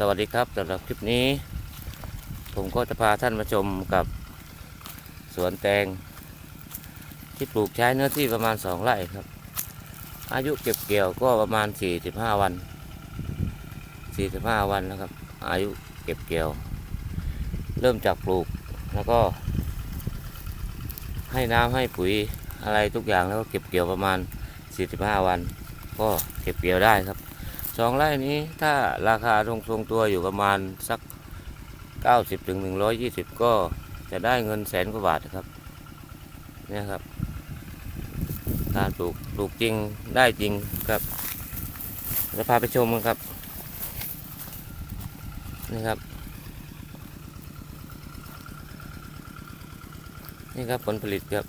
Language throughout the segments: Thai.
สวัสดีครับสำหรับคลิปนี้ ผมก็จะพาท่านมาชมกับสวนแตง ที่ปลูกใช้เนื้อที่ประมาณ 2 ไร่ครับ อายุเก็บเกี่ยวก็ประมาณ 45 วัน 45 วันนะครับ อายุเก็บเกี่ยว เริ่มจากปลูกแล้วก็ ให้น้ำให้ปุ๋ยอะไรทุกอย่างแล้วก็เก็บเกี่ยวประมาณ 45 วัน ก็เก็บเกี่ยวได้ครับ สองไร่นี้ถ้าราคาทรงทรงตัวอยู่ประมาณสัก 90ถึง120 ก็จะได้เงินแสนกว่าบาทครับเนี่ยครับการปลูกปลูกจริงได้จริงครับจะพาไปชมกันครับนี่ครับ นี่ครับผลผลิตครับ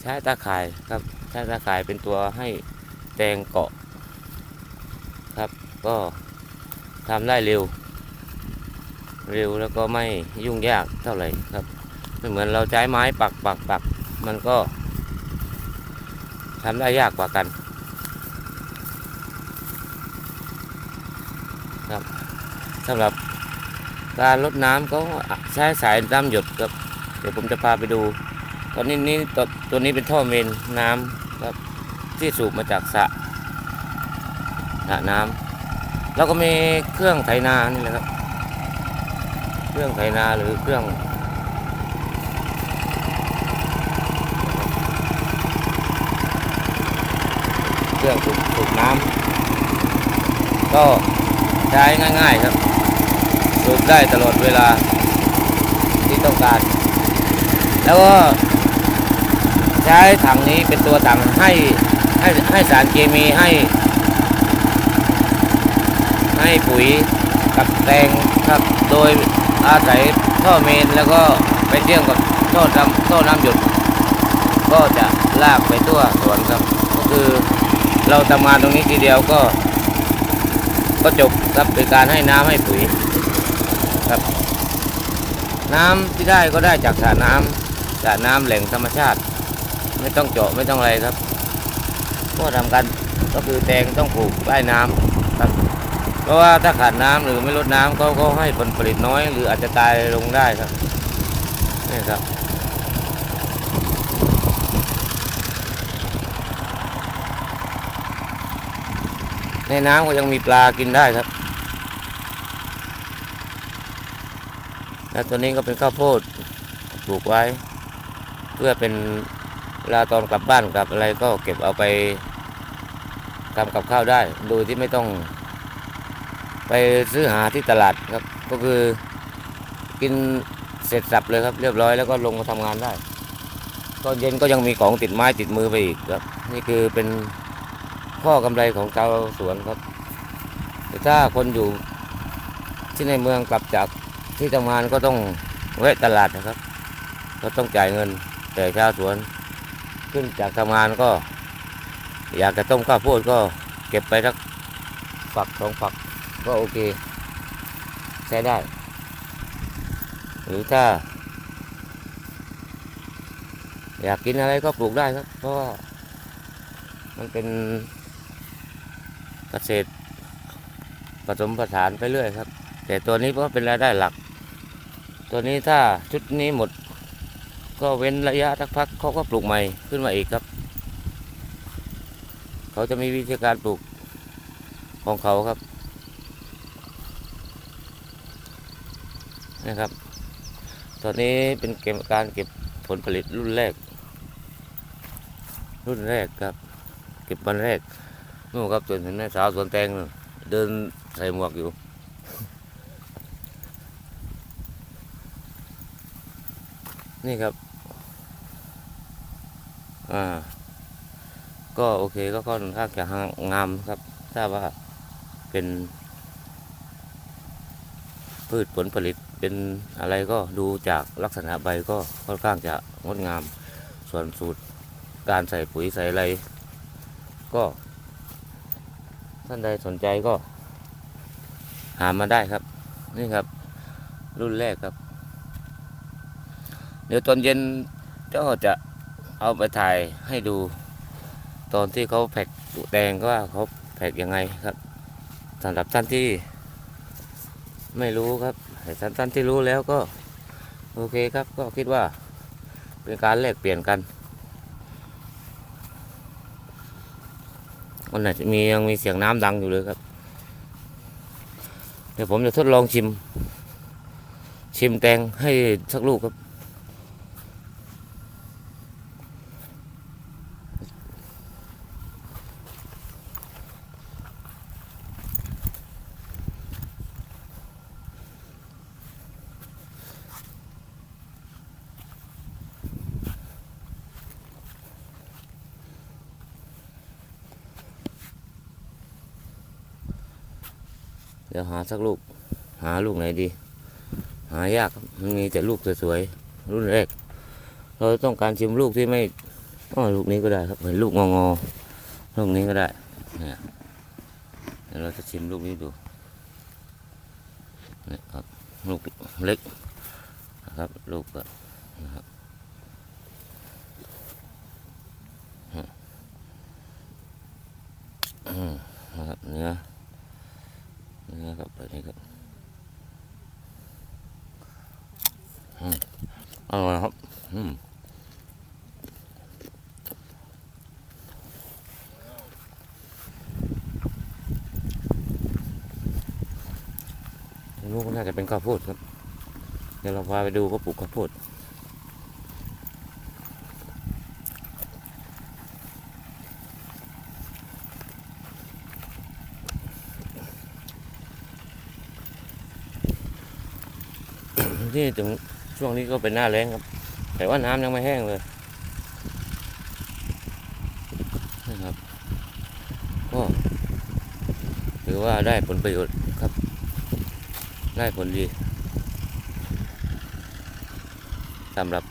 ใช้ตาข่ายครับ ใช้ตาข่ายเป็นตัวให้แตงเกาะ ครับ ก็ทำได้เร็ว เร็วแล้วก็ไม่ยุ่งยากเท่าไหร่ครับไม่เหมือนเราใช้ไม้ปักปักปักมันก็ทำได้ยากกว่ากัน ครับสำหรับการลดน้ำก็ใช้สายน้ำหยดครับ เดี๋ยวผมจะพาไปดู ตอนนี้นี่ตัวตัวนี้เป็นท่อเมนน้ำครับที่สูบมาจากสระ สระน้ำแล้วก็มีเครื่องไถนานี่แหละครับ เครื่องไถนาหรือเครื่องเครื่องสูบสูบน้ำก็ใช้ง่ายๆครับสูบได้ตลอดเวลาที่ต้องการ แล้วก็ใช้ถังนี้เป็นตัวถังให้ให้ให้สารเคมีให้ ให้ปุ๋ยกับแตงครับ โดยอาศัยท่อเมนแล้วก็ไปเชื่อมกับท่อน้ำท่อน้ำหยดก็จะลากไปทั่วสวนครับ ก็คือเราทำงานตรงนี้ทีเดียวก็ ก็จบครับเป็นการให้น้ำให้ปุ๋ยครับ น้ำที่ได้ก็ได้จากสระน้ำสระน้ำแหล่งธรรมชาติ ไม่ต้องเจาะไม่ต้องอะไรครับ ก็ทำกันก็คือแตงต้องปลูกใต้น้ำ เพราะว่าถ้าขาดน้ำหรือไม่ลดน้ำก็ก็ให้ผลผลิตน้อย หรืออาจจะตายลงได้ครับนี่ครับในน้ำก็ยังมีปลากินได้ครับและตัวนี้ก็เป็นข้าวโพดปลูกไว้ เพื่อเป็นเวลาตอนกลับบ้านกลับอะไรก็เก็บเอาไปทำกับข้าวได้ โดยที่ไม่ต้อง ไปซื้อหาที่ตลาดครับ ก็คือกินเสร็จสับเลยครับ เรียบร้อยแล้วก็ลงมาทำงานได้ตอนเย็นก็ยังมีของติดไม้ติดมือไปอีกครับ นี่คือเป็นข้อกำไรของชาวสวนครับ แต่ถ้าคนอยู่ที่ในเมืองกลับจากที่ทำงานก็ต้องแวะตลาดนะครับ ก็ต้องจ่ายเงิน แต่ชาวสวนขึ้นจากทำงานก็ อยากจะต้มข้าวโพดก็เก็บไปสักฝักสองฝัก ก็โอเค ใช้ได้ หรือถ้า อยากกินอะไรก็ปลูกได้ครับ เพราะว่า มันเป็นเกษตรผสมผสานไปเรื่อยครับ แต่ตัวนี้เพราะเป็นรายได้หลัก ตัวนี้ถ้าชุดนี้หมด ก็เว้นระยะสักพักเขาก็ปลูกใหม่ขึ้นมาอีกครับเขาจะมีวิธีการปลูกของเขาครับ นะครับ ตอนนี้เป็นเกมการเก็บผลผลิตรุ่นแรก รุ่นแรกครับ เก็บวันแรกนู่นครับจนเห็นแม่สาวสวนแตงเดินใส่หมวกอยู่นี่ครับ อ่า ก็โอเคก็ค่อนข้างจะงามครับ ทราบว่าเป็นพืชผลผลิต เป็นอะไรก็ดูจากลักษณะใบก็ค่อนข้างจะงดงาม ส่วนสูตรการใส่ปุ๋ยใส่อะไรก็ท่านใดสนใจก็ หามาได้ครับ นี่ครับ รุ่นแรกครับ เดี๋ยวตอนเย็นเจ้าจะเอาไปถ่ายให้ดู ตอนที่เขาแพ็กแดงก็ว่าเขาแพ็กยังไงครับสำหรับท่านที่ไม่รู้ครับ แต่ท่านๆที่รู้แล้วก็ โอเคครับก็คิดว่าเป็นการแลกเปลี่ยนกันวันไหนจะมียังมีเสียงน้ำดังอยู่เลยครับ เดี๋ยวผมจะทดลองชิม ชิมแตงให้สักลูกครับ เดี๋ยวหาสักลูก หาลูกไหนดี หายากมันมีแต่ลูกสวยๆรุ่นแรก เราต้องการชิมลูกที่ไม่อ๋อลูกนี้ก็ได้ครับเหมือนลูกงองอๆลูกนี้ก็ได้เนี่ยเดี๋ยวเราจะชิมลูกนี้ดูนี่ครับลูกเล็กนะครับลูกก็นะครับนะครับเนื้อ นื้อครับแบบนี้ครับอืมอร่อยครับอืมลูกก็น่าจะเป็นข้าวโพดครับ เดี๋ยวเราพาไปดูก็ปลูกข้าวโพด ที่ถึงช่วงนี้ก็เป็นหน้าแรงครับ แต่ว่าน้ำยังไม่แห้งเลยนะครับก็ถือว่าได้ผลประโยชน์ครับ ได้ผลดีสำหรับ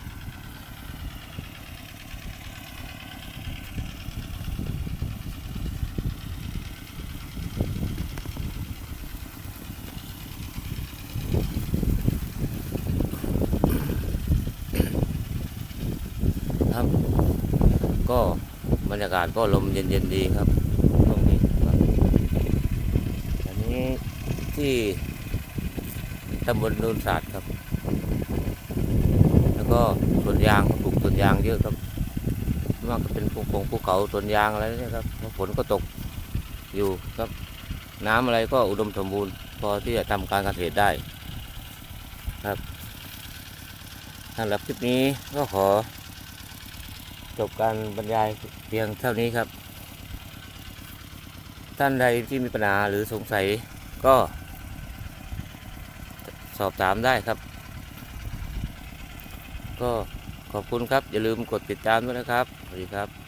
ก็บรรยากาศก็ลมเย็นๆดีครับตรงนี้ครับอันนี้ที่ตำบลโนนศาสตร์ครับ แล้วก็สวนยางปลูกสวนยางเยอะครับมากเป็นภูคงภูเขาสวนยางอะไรนี่ครับฝนก็ตกอยู่ครับ น้ำอะไรก็อุดมสมบูรณ์ พอที่จะทำการเกษตรได้ครับสำหรับคลิปนี้ก็ขอ จบการบรรยายเพียงเท่านี้ครับ ท่านใดที่มีปัญหาหรือสงสัยก็ สอบถามได้ครับ ก็ขอบคุณครับ อย่าลืมกดติดตามด้วยนะครับ สวัสดีครับ